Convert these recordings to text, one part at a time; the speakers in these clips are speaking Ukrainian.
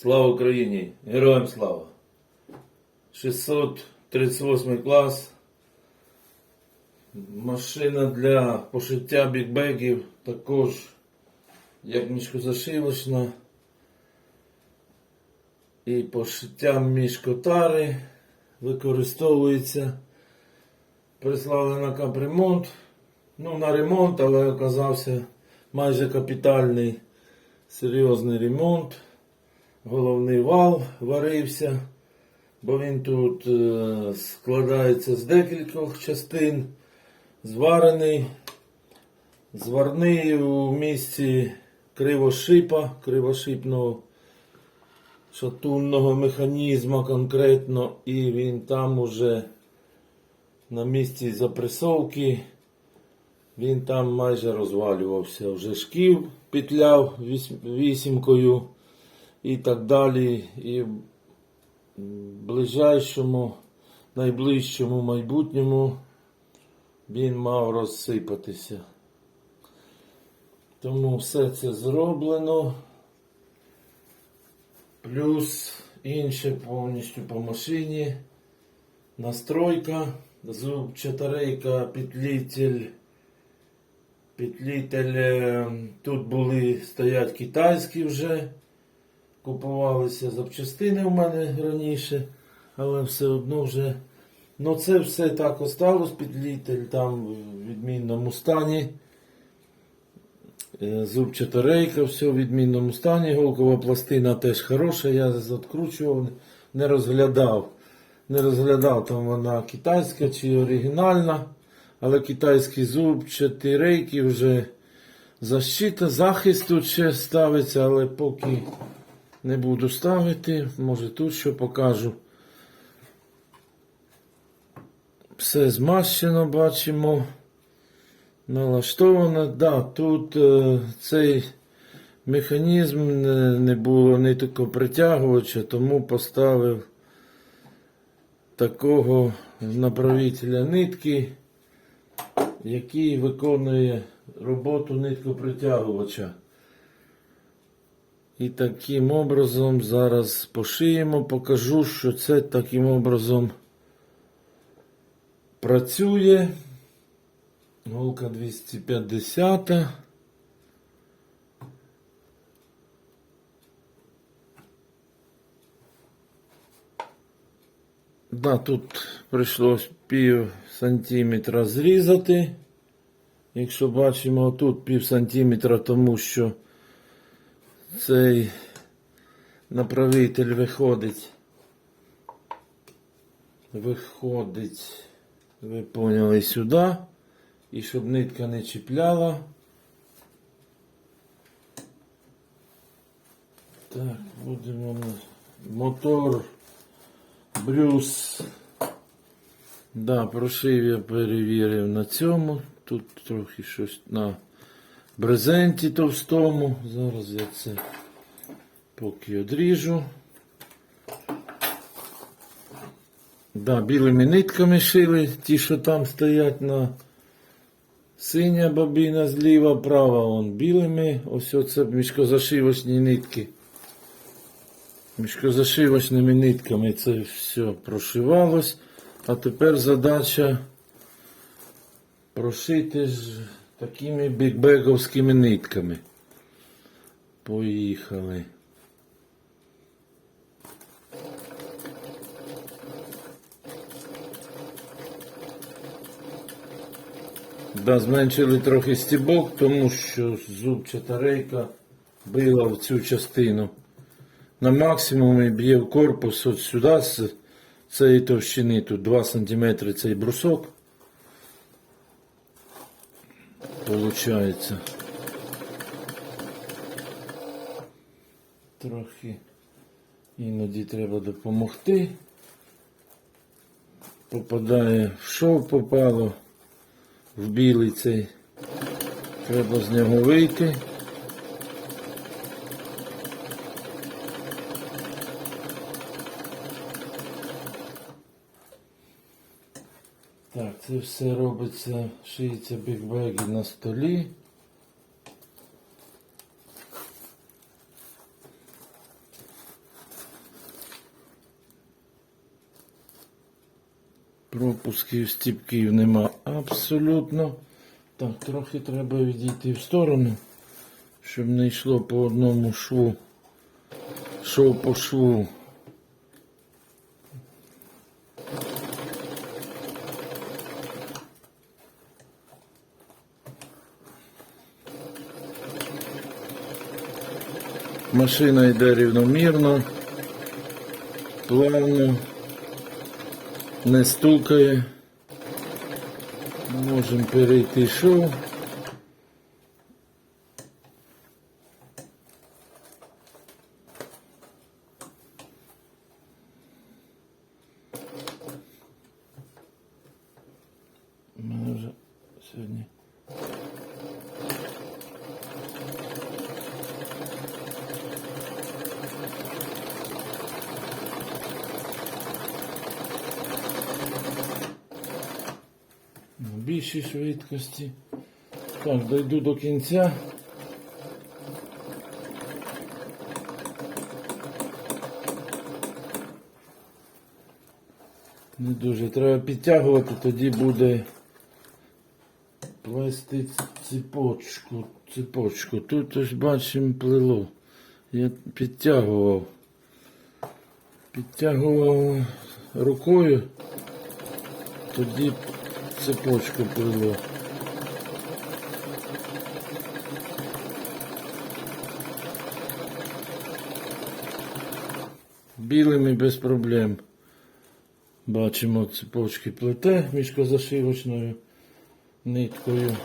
Слава Україні! Героям слава! 638 клас. Машина для пошиття бікбегів також як мішкозашивочна. І пошиття мішкотари використовується. Прислали на капремонт. Ну, на ремонт, але оказався майже капітальний серйозний ремонт. Головний вал варився, бо він тут е, складається з декількох частин. Зварений, зварний у місці кривошипа, кривошипного шатунного механізму конкретно, і він там уже на місці запресовки. Він там майже розвалювався. Вже шків петляв вісімкою і так далі. І в ближайшому, найближчому майбутньому він мав розсипатися. Тому все це зроблено. Плюс інше повністю по машині. Настройка, зубчата рейка, петлитель. Петлитель. е, Тут були стоять китайські вже. Купувалися запчастини в мене раніше, але все одно вже. Ну це все так осталось, петлитель там в відмінному стані. Е, Зубчата рейка, все в відмінному стані. Голкова пластина теж хороша, я відкручував, не розглядав. Не розглядав, там вона китайська чи оригінальна, але китайські зубчаті рейки вже защита, захист тут ще ставиться, але поки не буду ставити, може тут що покажу. Все змащено, бачимо. Налаштовано. Да, тут е, цей механізм не, не було не тільки притягувача, тому поставив такого направителя нитки, який виконує роботу ниткопритягувача. І таким образом зараз пошиємо, покажу, що це таким образом працює. Голка 250. Да, тут прийшлось пів сантиметра зрізати. Якщо бачимо, тут пів сантиметра, тому що цей направитель виходить. Виходить, ви поняли, сюди. І щоб нитка не чіпляла. Так, будемо мотор Брюс. Да, прошив я перевірив на цьому. Тут трохи щось на брезенті товстому. Зараз я це поки одріжу. Да, білими нитками шили, ті, що там стоять на синя бобіна зліва, права вон білими. Ось оце мішкозашивочні нитки. Мішкозашивочними нитками це все прошивалось. А тепер задача прошити ж такими бікбеговськими нитками. Поїхали. Да, зменшили трохи стібок, тому що зубчата рейка била в цю частину. На максимумі б'є в корпус от сюди з цієї товщини, тут 2 см цей брусок. Получається. Трохи іноді треба допомогти. Попадає в шов попало в білий цей. Треба з нього вийти. Це все робиться, шиється бігбеги на столі. Пропусків стіпків нема абсолютно. Так, трохи треба відійти в сторону, щоб не йшло по одному шву, шов по шву. Машина йде рівномірно, плавно, не стукає. Можемо перейти шов. У мене вже сьогодні. Більшій швидкості. Так, дойду до кінця. Не дуже треба підтягувати, тоді буде плести цепочку. цепочку. Тут ось бачимо плило. Я підтягував. Підтягував рукою, тоді цепочку плило. Білими без проблем. Бачимо цепочки плете мішкозашивочною ниткою.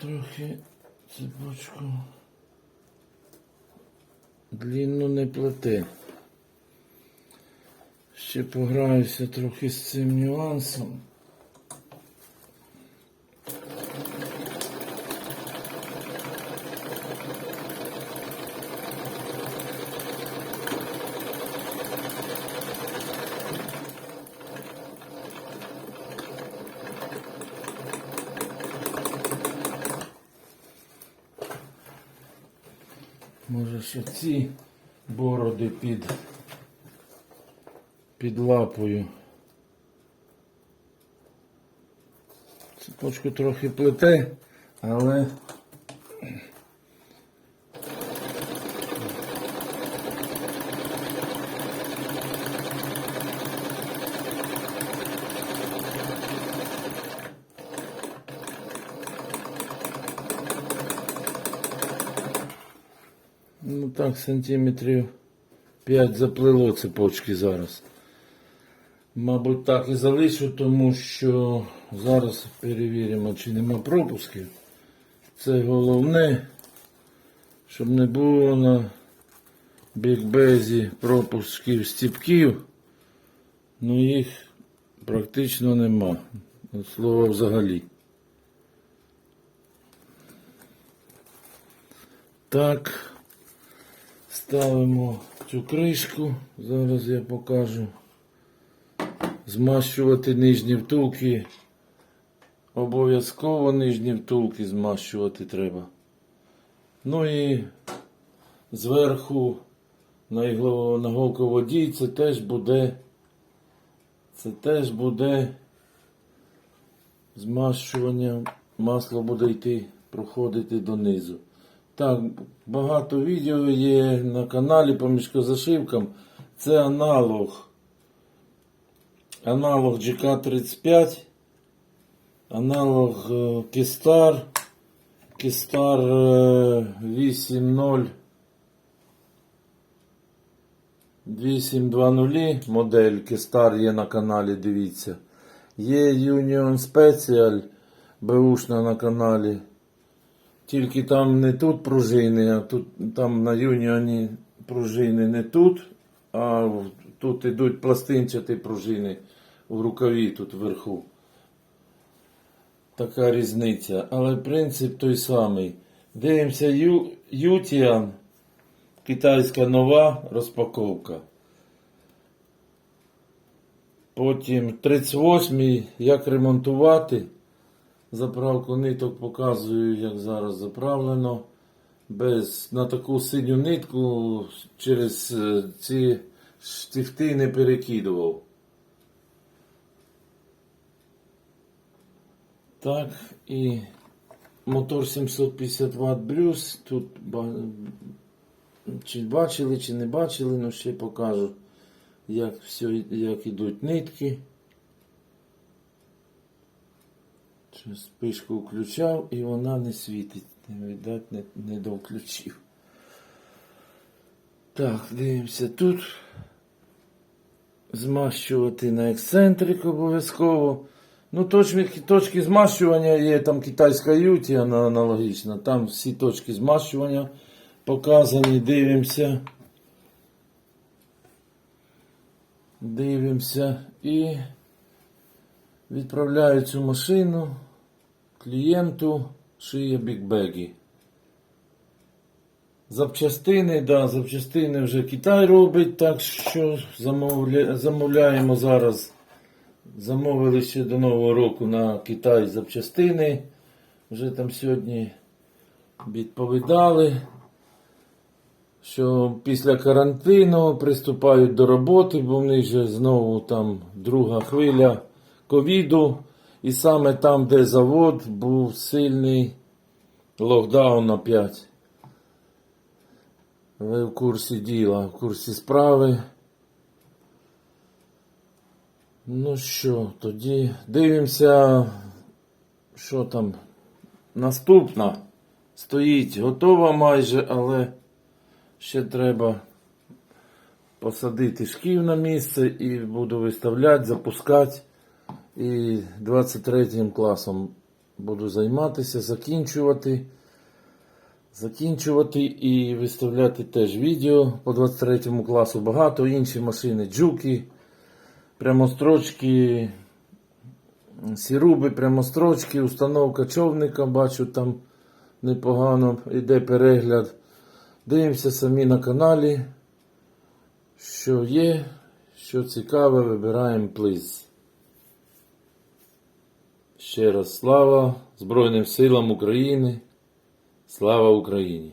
Трохи цепочку длинну не плети. Ще пограюся трохи з цим нюансом. Може ще ці бороди під, під лапою. Цепочку трохи плете, але ну так, сантиметрів 5 заплило цепочки зараз. Мабуть, так і залишу, тому що зараз перевіримо, чи нема пропусків. Це головне, щоб не було на бікбезі пропусків стіпків. Ну їх практично нема. От слова взагалі. Так, ставимо цю кришку. Зараз я покажу. Змащувати нижні втулки. Обов'язково нижні втулки змащувати треба. Ну і зверху на ігло- на це теж буде. Це теж буде змащування. Масло буде йти, проходити донизу. Так, багато відео є на каналі по мішкозашивкам. Це аналог аналог GK35, аналог е, Кістар, Кістар е, 8.0 820 модель Кістар є на каналі, дивіться. Є Union Special Бушна на каналі. Тільки там не тут пружини, а тут там на юніоні пружини не тут, а тут ідуть пластинчаті пружини в рукаві тут вверху. Така різниця. Але принцип той самий. Дивимося Ю, Ютіан, китайська нова розпаковка. Потім 38-й, як ремонтувати. Заправку ниток показую, як зараз заправлено. Без, на таку синю нитку через е, ці штифти не перекидував. Так, і мотор 750 Вт блюз. Тут чи бачили, чи не бачили, ну ще покажу, як все, як ідуть нитки. Що спишку включав і вона не світить. Не видать, не, не довключив. Так, дивимося тут. Змащувати на ексцентрик обов'язково. Ну, точки, точки змащування є там китайська юті, вона аналогічна. Там всі точки змащування показані. Дивимося. Дивимося і відправляю цю машину клієнту шиє бікбегі. Запчастини, да, запчастини вже Китай робить, так що замовля... замовляємо зараз. Замовили ще до Нового року на Китай запчастини. Вже там сьогодні відповідали, що після карантину приступають до роботи, бо в них же знову там друга хвиля ковіду. І саме там, де завод, був сильний локдаун опять. Ви в курсі діла, в курсі справи. Ну що, тоді дивимося, що там. Наступна стоїть готова майже, але ще треба посадити шків на місце і буду виставляти, запускати. І 23 класом буду займатися, закінчувати. Закінчувати і виставляти теж відео по 23 класу. Багато інші машини, джуки, прямострочки, сіруби, прямострочки, установка човника, бачу там непогано йде перегляд. Дивимося самі на каналі, що є, що цікаве, вибираємо плиз. Ще раз слава Збройним силам України. Слава Україні!